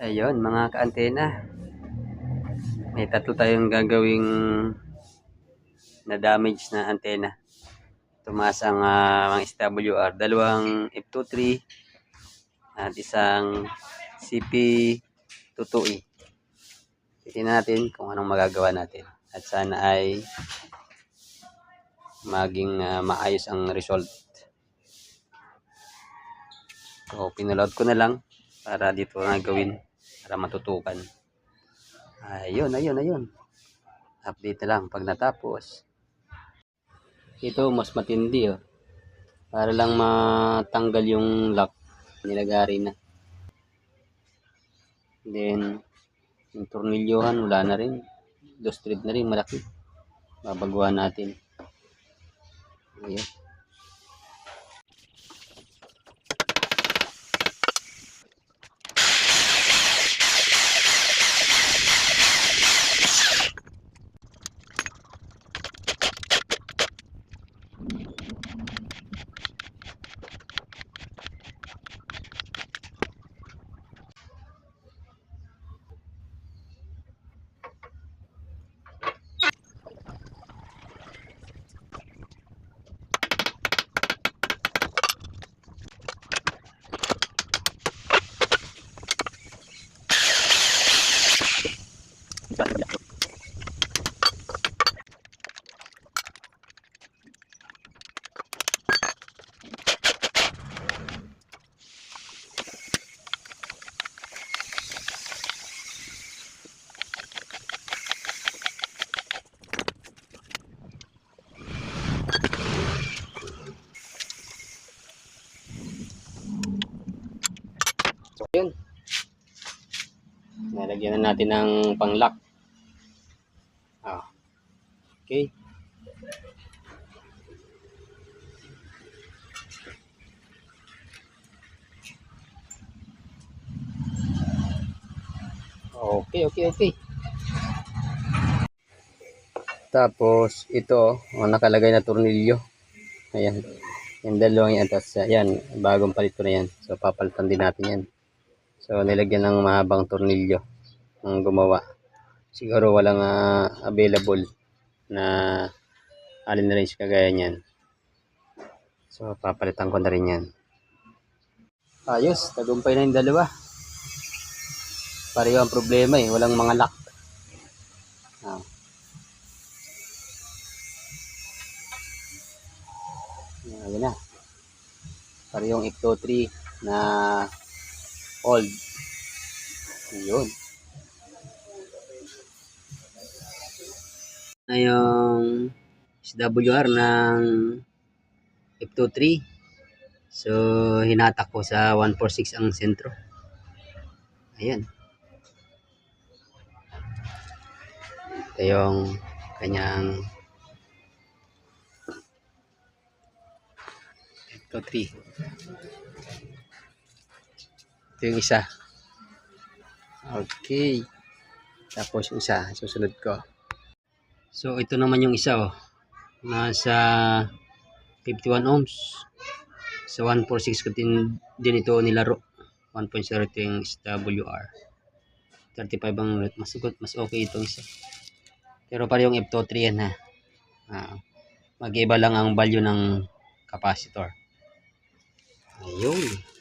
Ayun, mga ka-antena. May tatlo tayong gagawing na damage na antena. Tumaas ang ah, mga SWR. Dalawang F23 at isang CP22E. Titingnan natin kung anong magagawa natin. At sana ay maging ah, maayos ang result. So, pinaload ko na lang para dito na gawin para matutukan. Ayun, ayun, ayun. Update na lang pag natapos. Ito mas matindi oh. Para lang matanggal yung lock. Nilagari na. Then, yung tornilyohan wala na rin. Dos thread na rin malaki. Babaguhan natin. Ayun. Yun. Nalagyan na natin ng pang-lock. Ah. Okay. Okay, okay, okay. Tapos, ito, oh, nakalagay na tornilyo. Ayan. Yung dalawang yan. Tapos, ayan, bagong palit ko na yan. So, papalitan din natin yan. So, nilagyan ng mahabang tornilyo ang gumawa. Siguro walang ah, available na alin range kagaya niyan. So, papalitan ko na rin yan. Ayos, tagumpay na yung dalawa. Pareho ang problema eh, walang mga lock. Ah. Ayan na. Parehong Ecto 3 na old. Yun. Na yung SWR ng Ecto 3. So, hinatak ko sa 146 ang sentro. Ayan. Ito yung kanyang Ecto 3. Ito yung isa. Okay. Tapos yung isa, susunod ko. So, ito naman yung isa, oh. Nasa 51 ohms. Sa 146 ko din, din ito nilaro. 1.0 ito yung SWR. 35 ang rate. Mas, mas okay itong isa. Pero parehong F23 yan, ha. Ah, mag-iba lang ang value ng capacitor. Ayun.